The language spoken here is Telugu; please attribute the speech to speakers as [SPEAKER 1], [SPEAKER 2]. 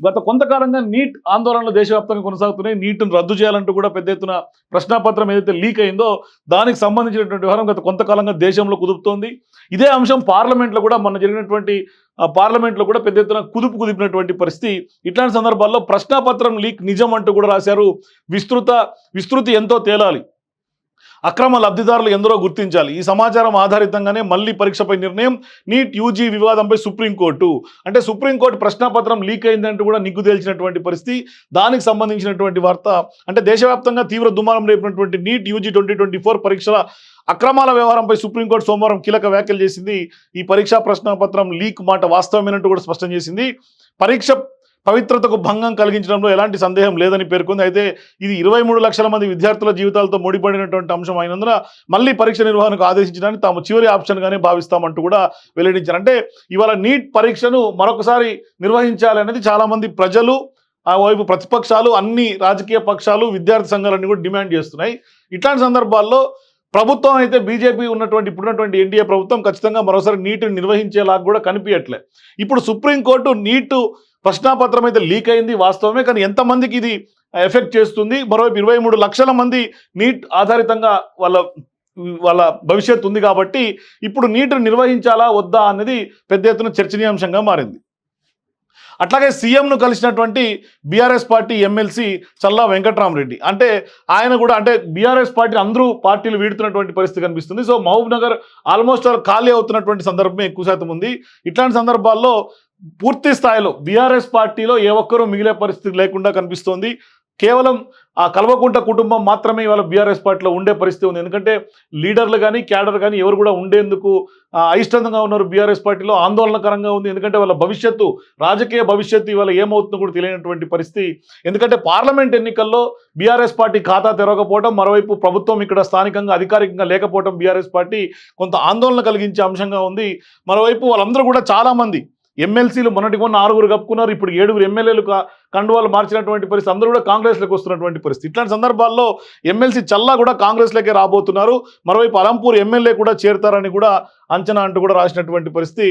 [SPEAKER 1] గత కొంతకాలంగా నీట్ ఆందోళనలు దేశవ్యాప్తంగా కొనసాగుతున్నాయి. నీట్ను రద్దు చేయాలంటూ కూడా పెద్ద ఎత్తున ప్రశ్నాపత్రం ఏదైతే లీక్ అయిందో దానికి సంబంధించినటువంటి వ్యవహారం గత కొంతకాలంగా దేశంలో కుదుపుతోంది ఇదే అంశం పార్లమెంట్లో కూడా మొన్న జరిగినటువంటి పార్లమెంట్లో కూడా పెద్ద ఎత్తున కుదుపు కుదిపినటువంటి పరిస్థితి. ఇట్లాంటి సందర్భాల్లో ప్రశ్నాపత్రం లీక్ నిజం అంటూ కూడా రాశారు. విస్తృత విస్తృతి ఎంతో తేలాలి. అక్రమ లబ్ధిదారులు ఎందరో గుర్తించాలి. ఈ సమాచారం ఆధారితంగానే మళ్ళీ పరీక్షపై నిర్ణయం నీట్ యూజీ వివాదంపై సుప్రీంకోర్టు. అంటే సుప్రీంకోర్టు ప్రశ్నాపత్రం లీక్ అయిందంటూ కూడా నిగ్గు తేల్చినటువంటి పరిస్థితి దానికి సంబంధించినటువంటి వార్త అంటే దేశవ్యాప్తంగా తీవ్ర దుమారం రేపినటువంటి NEET UG twenty twenty four పరీక్షల అక్రమాల వ్యవహారంపై సుప్రీంకోర్టు సోమవారం కీలక వ్యాఖ్యలు చేసింది. ఈ పరీక్షా ప్రశ్నపత్రం లీక్ మాట వాస్తవమేనంటూ కూడా స్పష్టం చేసింది. పరీక్ష పవిత్రతకు భంగం కలిగించడంలో ఎలాంటి సందేహం లేదని పేర్కొంది. అయితే ఇది ఇరవై మూడు లక్షల మంది విద్యార్థుల జీవితాలతో ముడిపడినటువంటి అంశం. అయినందున మళ్ళీ పరీక్ష నిర్వహణకు ఆదేశించడానికి తాము చివరి ఆప్షన్గానే భావిస్తామంటూ కూడా వెల్లడించారు. అంటే ఇవాళ నీట్ పరీక్షను మరొకసారి నిర్వహించాలి అనేది చాలామంది ప్రజలు ఆ వైపు ప్రతిపక్షాలు అన్ని రాజకీయ పక్షాలు విద్యార్థి సంఘాలన్నీ కూడా డిమాండ్ చేస్తున్నాయి. ఇట్లాంటి సందర్భాల్లో ప్రభుత్వం అయితే బీజేపీ ఉన్నటువంటి ఇప్పుడున్నటువంటి ఎన్డీఏ ప్రభుత్వం ఖచ్చితంగా మరోసారి నీటిని నిర్వహించేలాగా కూడా కనిపించట్లే. ఇప్పుడు సుప్రీంకోర్టు నీటు ప్రశ్నాపత్రం అయితే లీక్ అయింది వాస్తవమే కానీ ఎంతమందికి ఇది ఎఫెక్ట్ చేస్తుంది? మరోవైపు ఇరవై మూడు లక్షల మంది నీట్ ఆధారితంగా వాళ్ళ వాళ్ళ భవిష్యత్తు ఉంది కాబట్టి ఇప్పుడు నీటిని నిర్వహించాలా వద్దా అనేది పెద్ద ఎత్తున చర్చనీయాంశంగా మారింది. అట్లాగే సీఎంను కలిసినటువంటి BRS party MLC Challa Venkatramareddy. అంటే ఆయన కూడా అంటే బీఆర్ఎస్ పార్టీ అందరూ పార్టీలు వీడుతున్నటువంటి పరిస్థితి కనిపిస్తుంది. So Mahabubnagar almost all ఖాళీ అవుతున్నటువంటి సందర్భమే ఎక్కువ శాతం ఉంది. ఇట్లాంటి సందర్భాల్లో పూర్తి స్థాయిలో బీఆర్ఎస్ పార్టీలో ఏ ఒక్కరూ మిగిలే పరిస్థితి లేకుండా కనిపిస్తోంది. కేవలం ఆ కల్వకుంట కుటుంబం మాత్రమే ఇవాళ బీఆర్ఎస్ పార్టీలో ఉండే పరిస్థితి ఉంది. ఎందుకంటే లీడర్లు కానీ క్యాడర్ కానీ ఎవరు కూడా ఉండేందుకు అయిష్టంగా ఉన్నారు బీఆర్ఎస్ పార్టీలో ఆందోళనకరంగా ఉంది. ఎందుకంటే వాళ్ళ భవిష్యత్తు రాజకీయ భవిష్యత్తు ఇవాళ ఏమవుతుందో కూడా తెలియనటువంటి పరిస్థితి. ఎందుకంటే పార్లమెంట్ ఎన్నికల్లో బీఆర్ఎస్ పార్టీ ఖాతా తెరవకపోవడం మరోవైపు ప్రభుత్వం ఇక్కడ స్థానికంగా అధికారికంగా లేకపోవడం బీఆర్ఎస్ పార్టీ కొంత ఆందోళన కలిగించే అంశంగా ఉంది. మరోవైపు వాళ్ళందరూ కూడా చాలామంది ఎమ్మెల్సీలు మొన్నటి మొన్న ఆరుగురు కప్పుకున్నారు ఇప్పుడు ఏడుగురు ఎమ్మెల్యేలు కండువాలు మార్చినటువంటి పరిస్థితి. అందరూ కూడా కాంగ్రెస్లోకి వస్తున్నటువంటి పరిస్థితి. ఇట్లాంటి సందర్భాల్లో ఎమ్మెల్సీ చల్లా కూడా కాంగ్రెస్లోకే రాబోతున్నారు. మరోవైపు అలంపూర్ ఎమ్మెల్యే కూడా చేరుతారని కూడా అంచనా అంటూ కూడా రాసినటువంటి పరిస్థితి.